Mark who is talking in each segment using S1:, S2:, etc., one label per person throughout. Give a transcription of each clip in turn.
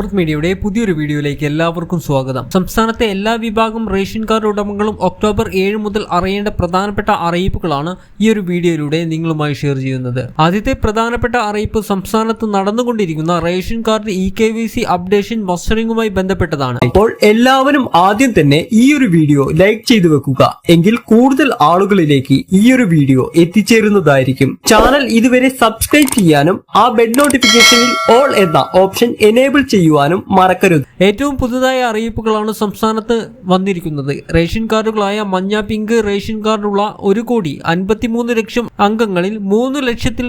S1: അമൃത് മീഡിയയുടെ പുതിയൊരു വീഡിയോയിലേക്ക് എല്ലാവർക്കും സ്വാഗതം. സംസ്ഥാനത്തെ എല്ലാ വിഭാഗം റേഷൻ കാർഡ് ഉടമകളും ഒക്ടോബർ ഏഴ് മുതൽ അറിയേണ്ട പ്രധാനപ്പെട്ട അറിയിപ്പുകളാണ് ഈ ഒരു വീഡിയോയിലൂടെ നിങ്ങളുമായി ഷെയർ ചെയ്യുന്നത്. ആദ്യത്തെ പ്രധാനപ്പെട്ട അറിയിപ്പ് സംസ്ഥാനത്ത് നടന്നുകൊണ്ടിരിക്കുന്ന ration card e K Y C updation മസ്റ്ററിംഗുമായി ബന്ധപ്പെട്ടതാണ്.
S2: ഇപ്പോൾ എല്ലാവരും ആദ്യം തന്നെ ഈ ഒരു വീഡിയോ ലൈക്ക് ചെയ്തു വെക്കുക. എങ്കിൽ കൂടുതൽ ആളുകളിലേക്ക് ഈ ഒരു വീഡിയോ എത്തിച്ചേരുന്നതായിരിക്കും. ചാനൽ ഇതുവരെ സബ്സ്ക്രൈബ് ചെയ്യാനും ആ ബെഡ് നോട്ടിഫിക്കേഷനിൽ ഓൾ എന്ന ഓപ്ഷൻ എനേബിൾ ചെയ്യുവാനും മറക്കരുത്.
S1: ഏറ്റവും പുതുതായ അറിയിപ്പുകളാണ് സംസ്ഥാനത്ത് വന്നിരിക്കുന്നത്. റേഷൻ കാർഡുകളായ മഞ്ഞ പിങ്ക് റേഷൻ കാർഡുള്ള ഒരു കോടി അൻപത്തിമൂന്ന് ലക്ഷം അംഗങ്ങളിൽ മൂന്ന് ലക്ഷത്തിൽ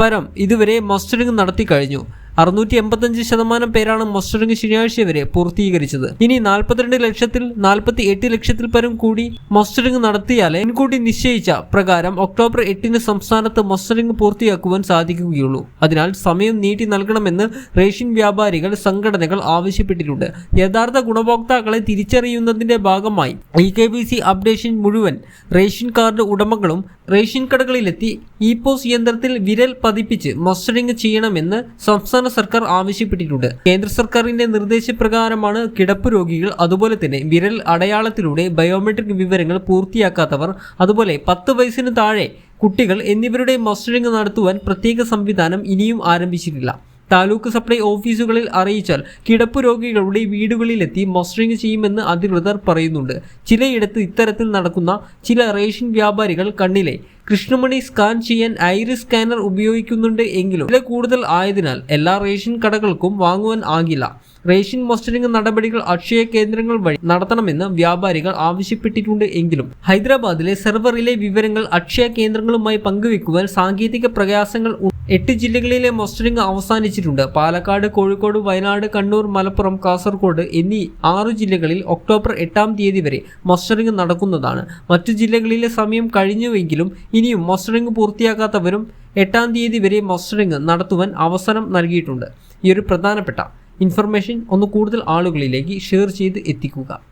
S1: പരം ഇതുവരെ മസ്റ്ററിംഗ് നടത്തി കഴിഞ്ഞു. അറുന്നൂറ്റി എൺപത്തഞ്ച് ശതമാനം പേരാണ് മസ്റ്ററിംഗ് ശനിയാഴ്ച വരെ പൂർത്തീകരിച്ചത്. ഇനി നാൽപ്പത്തിരണ്ട് ലക്ഷത്തിൽ നാൽപ്പത്തി എട്ട് ലക്ഷത്തിൽ പരം കൂടി മസ്റ്ററിംഗ് നടത്തിയാലേ മുൻകൂട്ടി നിശ്ചയിച്ച പ്രകാരം ഒക്ടോബർ എട്ടിന് സംസ്ഥാനത്ത് മസ്റ്ററിംഗ് പൂർത്തിയാക്കുവാൻ സാധിക്കുകയുള്ളൂ. അതിനാൽ സമയം നീട്ടി നൽകണമെന്ന് റേഷൻ വ്യാപാരികൾ സംഘടനകൾ ആവശ്യപ്പെട്ടിട്ടുണ്ട്. യഥാർത്ഥ ഗുണഭോക്താക്കളെ തിരിച്ചറിയുന്നതിന്റെ ഭാഗമായി e K Y C updation മുഴുവൻ റേഷൻ കാർഡ് ഉടമകളും റേഷൻ കടകളിലെത്തി ഇ പോസ് യന്ത്രത്തിൽ വിരൽ പതിപ്പിച്ച് മസ്റ്ററിംഗ് ചെയ്യണമെന്ന് സംസ്ഥാന സർക്കാർ ആവശ്യപ്പെട്ടിട്ടുണ്ട്. കേന്ദ്ര സർക്കാരിന്റെ നിർദ്ദേശപ്രകാരമാണ് കിടപ്പ് രോഗികൾ അതുപോലെ തന്നെ വിരൽ അടയാളത്തിലൂടെ ബയോമെട്രിക് വിവരങ്ങൾ പൂർത്തിയാക്കാത്തവർ അതുപോലെ പത്ത് വയസ്സിന് താഴെ കുട്ടികൾ എന്നിവരുടെ മസ്റ്ററിംഗ് നടത്തുവാൻ പ്രത്യേക സംവിധാനം ഇനിയും ആരംഭിച്ചിട്ടില്ല. താലൂക്ക് സപ്ലൈ ഓഫീസുകളിൽ അറിയിച്ചാൽ കിടപ്പ് രോഗികളുടെ വീടുകളിലെത്തി മസ്റ്ററിംഗ് ചെയ്യുമെന്ന് അധികൃതർ പറയുന്നുണ്ട്. ചിലയിടത്ത് ഇത്തരത്തിൽ നടക്കുന്ന ചില റേഷൻ വ്യാപാരികൾ കണ്ണിലെ കൃഷ്ണമണി സ്കാൻ ചെയ്യാൻ ഐറിസ് സ്കാനർ ഉപയോഗിക്കുന്നുണ്ട് എങ്കിലും വില കൂടുതൽ ആയതിനാൽ എല്ലാ റേഷൻ കടകൾക്കും വാങ്ങുവാൻ ആകില്ല. റേഷൻ മസ്റ്ററിംഗ് നടപടികൾ അക്ഷയ കേന്ദ്രങ്ങൾ വഴി നടത്തണമെന്ന് വ്യാപാരികൾ ആവശ്യപ്പെട്ടിട്ടുണ്ട് എങ്കിലും ഹൈദരാബാദിലെ സെർവറിലെ വിവരങ്ങൾ അക്ഷയ കേന്ദ്രങ്ങളുമായി പങ്കുവെക്കുവാൻ സാങ്കേതിക പ്രയാസങ്ങൾ എട്ട് ജില്ലകളിലെ മസ്റ്ററിംഗ് അവസാനിച്ചിട്ടുണ്ട്. പാലക്കാട് കോഴിക്കോട് വയനാട് കണ്ണൂർ മലപ്പുറം കാസർഗോഡ് എന്നീ ആറു ജില്ലകളിൽ ഒക്ടോബർ എട്ടാം തീയതി വരെ മസ്റ്ററിംഗ് നടക്കുന്നതാണ്. മറ്റു ജില്ലകളിലെ സമയം കഴിഞ്ഞുവെങ്കിലും ഇനിയും മസ്റ്ററിംഗ് പൂർത്തിയാക്കാത്തവരും എട്ടാം തീയതി വരെ മസ്റ്ററിംഗ് നടത്തുവാൻ അവസരം നൽകിയിട്ടുണ്ട്. ഈ ഒരു പ്രധാനപ്പെട്ട ഇൻഫർമേഷൻ ഒന്ന് കൂടുതൽ ആളുകളിലേക്ക് ഷെയർ ചെയ്ത് എത്തിക്കുക.